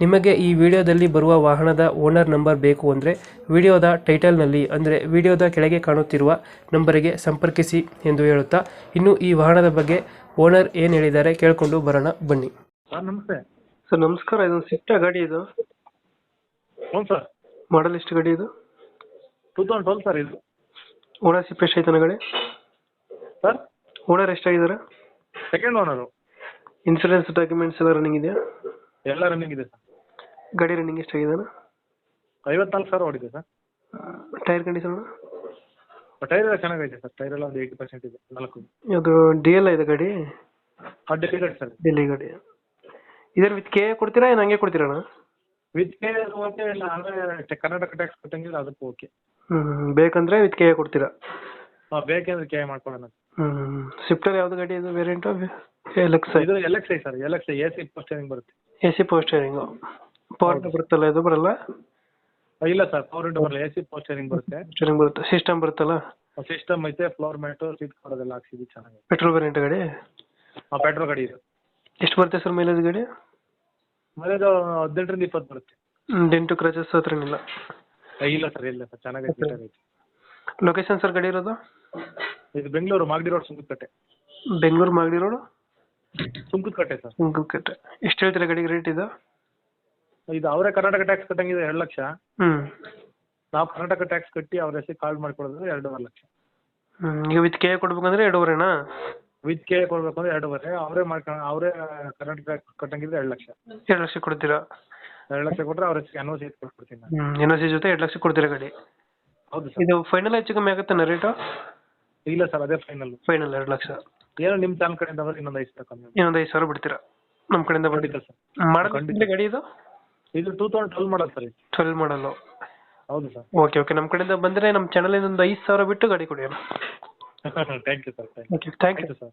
ನಿಮಗೆ ಈ ವಿಡಿಯೋದಲ್ಲಿ ಬರುವ ವಾಹನದ ಓನರ್ ನಂಬರ್ ಬೇಕು ಅಂದರೆ ವಿಡಿಯೋದ ಟೈಟಲ್ನಲ್ಲಿ ಅಂದರೆ ವಿಡಿಯೋದ ಕೆಳಗೆ ಕಾಣುತ್ತಿರುವ ನಂಬರಿಗೆ ಸಂಪರ್ಕಿಸಿ ಎಂದು ಹೇಳುತ್ತಾ ಇನ್ನು ಈ ವಾಹನದ ಬಗ್ಗೆ ಓನರ್ ಏನು ಹೇಳಿದ್ದಾರೆ ಕೇಳಿಕೊಂಡು ಬರೋಣ ಬನ್ನಿ. ಸರ್ ನಮಸ್ತೆ. ಸರ್ ನಮಸ್ಕಾರ. ಇದೊಂದು ಸ್ವಿಫ್ಟ್ ಗಾಡಿ ಇದು? ಹ್ಞೂ ಸರ್. ಮಾಡಲ್ ಎಷ್ಟು ಗಾಡಿ ಇದು? ಟೂ ತೌಸಂಡ್ ಟ್ವೆಲ್ ಸರ್ ಇದು. ಓನರ್ಶಿಪ್ ಎಷ್ಟಾಯ್ತಾನ ಗಾಡಿ? ಸರ್? ಓನರ್ ಎಷ್ಟಾಗಿದ್ದಾರೆ? ಸೆಕೆಂಡ್ ಓನರು ಇನ್ಸೂರೆನ್ಸ್ ಡಾಕ್ಯುಮೆಂಟ್ಸ್ ಎಲ್ಲ ರನ್ನಿಂಗ್ ಇದೆಯಾ? ಎಲ್ಲ ರನ್ನಿಂಗ್ ಇದೆ ಸರ್ ಗಾಡಿ ರನ್ನಿಂಗ್ ಎಷ್ಟಾಗಿದ್ದಾನೆ ಐವತ್ನಾಲ್ಕು ಸಾವಿರ ಓಡಿದೆ ಸರ್ ಟೈರ್ ಕಂಡೀಷನ್ ಟೈರ್ ಎಲ್ಲ ಚೆನ್ನಾಗೈತೆ ಸರ್ ಟೈರ್ ಎಲ್ಲ ಒಂದು ಏಯ್ಟಿ ಪರ್ಸೆಂಟ್ ಇದೆ ನಾಲ್ಕು. ಅದು ಡಿ ಎಲ್ ಇದೆ ಗಾಡಿ? ಆ ಗಾಡಿ ಸರ್ ಡೆಲ್ಲಿ ಗಾಡಿ. ಇದ್ರ ವಿತ್ ಕೆ ಕೊಡ್ತೀರಾ ಏನು ಹಂಗೆ ಕೊಡ್ತೀರಣ್ಣ ವಿತ್ ಕೆ ಓಕೆ ಇಲ್ಲ ಅಂದರೆ ಕರ್ನಾಟಕ ಟ್ಯಾಕ್ಸ್ ಕೊಟ್ಟಂಗಿಲ್ಲ ಅದಕ್ಕೆ ಓಕೆ ಹ್ಮ್ ಬೇಕಂದ್ರೆ ವಿತ್ ಕೆ ಕೊಡ್ತೀರಾ? ಹಾಂ ಬೇಕಂದ್ರೆ ಕೆ ಹ್ಮ್ ಸ್ವಿಫ್ಟಲ್ಲಿ ಯಾವ್ದು ಗಾಡಿ ಇದು ವೇರಿಯಂಟ್ ಎಲ್ ಎಕ್ಸ್ ಇದು L X I sir L X I A C ಪೋಸ್ಟರಿಂಗ್ ಬರುತ್ತೆ. A C power steering power ಬರುತ್ತಲ್ಲ ಇದು ಬರಲ್ಲ? ಇಲ್ಲ ಸರ್ ಪವರ್ ವಿಂಡೋ ಬರಲ್ಲ ಎ ಸಿ ಪೋಸ್ಟರಿಂಗ್ ಬರುತ್ತೆ. ಸ್ಟೇರಿಂಗ್ ಬರುತ್ತೆ. ಸಿಸ್ಟಮ್ ಬರುತ್ತಲ್ಲ? ಸಿಸ್ಟಮ್ ಐತೆ ಫ್ಲೋರ್ ಮ್ಯಾಟು ಸೀಟ್ ಕೊಡೋದೆಲ್ಲ ಹಾಕ್ಸಿದ್ವಿ ಚೆನ್ನಾಗಿ ಪೆಟ್ರೋಲ್ ವೇರಿಯಂಟ್ ಗಾಡಿ? ಹಾಂ ಪೆಟ್ರೋಲ್ ಗಾಡಿ ಇದೆ. ಎಷ್ಟು ಬರುತ್ತೆ ಸರ್ ಮೈಲೇಜ್ ಗಾಡಿ? ಮೈಲೇಜ್ ಹದಿನೆಂಟರಿಂದ ಇಪ್ಪತ್ತು ಬರುತ್ತೆ. ಡೆಂಟು ಕ್ರಚಸ್ ಹತ್ರ ಇಲ್ಲ ಇಲ್ಲ ಸರ್ ಇಲ್ಲ ಸರ್ ಚೆನ್ನಾಗೈತೆ ಲೊಕೇಶನ್ ಸರ್ ಗಾಡಿ ಇರೋದು? ಇದು Bengaluru Magadi road Sunkadakatte Bengaluru Magadi road? Sunkadakatte sir. Sunkadakatte ಎಷ್ಟು ಹೇಳ್ತೀರಾ ಗಾಡಿಗೆ ರೇಟ್ ಇದು? ಇದು ಅವರೇ ಕರ್ನಾಟಕ ಟ್ಯಾಕ್ಸ್ ಕಟ್ಟಂಗಿದೆ ಎರಡು ಲಕ್ಷ. ಹ್ಮ್. ನಾವು ಕರ್ನಾಟಕ ಟ್ಯಾಕ್ಸ್ ಕಟ್ಟಿ ಅವ್ರ ಹೆಸರು ಕಾರ್ಡ್ ಮಾಡ್ಕೊಡೋದ್ರೆ ಎರಡೂವರೆ ಲಕ್ಷ. ಹ್ಮ್. ಈಗ ವಿತ್ ಕೆ ಕೊಡ್ಬೇಕಂದ್ರೆ ಎರಡೂವರೆನಾ? ವಿತ್ ಕೆ ಕೊಡ್ಬೇಕಂದ್ರೆ ಎರಡೂವರೆ. ಅವರೇ ಮಾಡ್ಕೊಂಡು ಅವರೇ ಕರ್ನಾಟಕ ಟ್ಯಾಕ್ಸ್ ಕಟ್ಟಂಗಿದ್ರೆ ಎರಡು ಲಕ್ಷ. ಎರಡು ಲಕ್ಷ ಕೊಡ್ತೀರಾ? ಎರಡು ಲಕ್ಷ ಕೊಟ್ಟರೆ ಅವ್ರ ಹೆಸರು ಎನ್ ಓ ಸಿ ಕೊಟ್ಬಿಡ್ತೀನಿ ನಾನು. ಸಿ ಜೊತೆ ಎರಡು ಲಕ್ಷ ಕೊಡ್ತೀರಾ ಗಾಡಿ? ಹೌದು ಸರ್. ಇದು ಫೈನಲ್ ಹೆಚ್ಚು ಕಮ್ಮಿ ಆಗುತ್ತೆ ರೇಟು ಇಲ್ಲ ಸರ್ ಅದೇ ಫೈನಲ್ ಫೈನಲ್ ಎರಡು ಲಕ್ಷ. ಏನೋ ನಿಮ್ಮ ಚಾನಲ್ ಕಡೆಯಿಂದ ಬಂದ್ರೆ ಇನ್ನೊಂದು ಐದು ಸಾವಿರ ಕಮ್ಮಿ ಇನ್ನೊಂದು ಐದು ಸಾವಿರ ಬಿಡ್ತೀರಾ? ನಮ್ಮ ಕಡೆಯಿಂದ ಖಂಡಿತ ಬಂದಿದ್ದು ಸರ್ ಖಂಡಿತ. ಗಾಡಿ ಇದು? ಇದು two thousand twelve model sir twelve model ಹೌದು ಸರ್. ಓಕೆ ಓಕೆ ನಮ್ಮ ಕಡೆಯಿಂದ ಬಂದ್ರೆ ನಮ್ಮ ಚಾನಲಿಂದ ಒಂದು ಐದು ಸಾವಿರ ಬಿಟ್ಟು ಗಾಡಿ ಕೊಡಿ thank you sir thank okay thank you you sir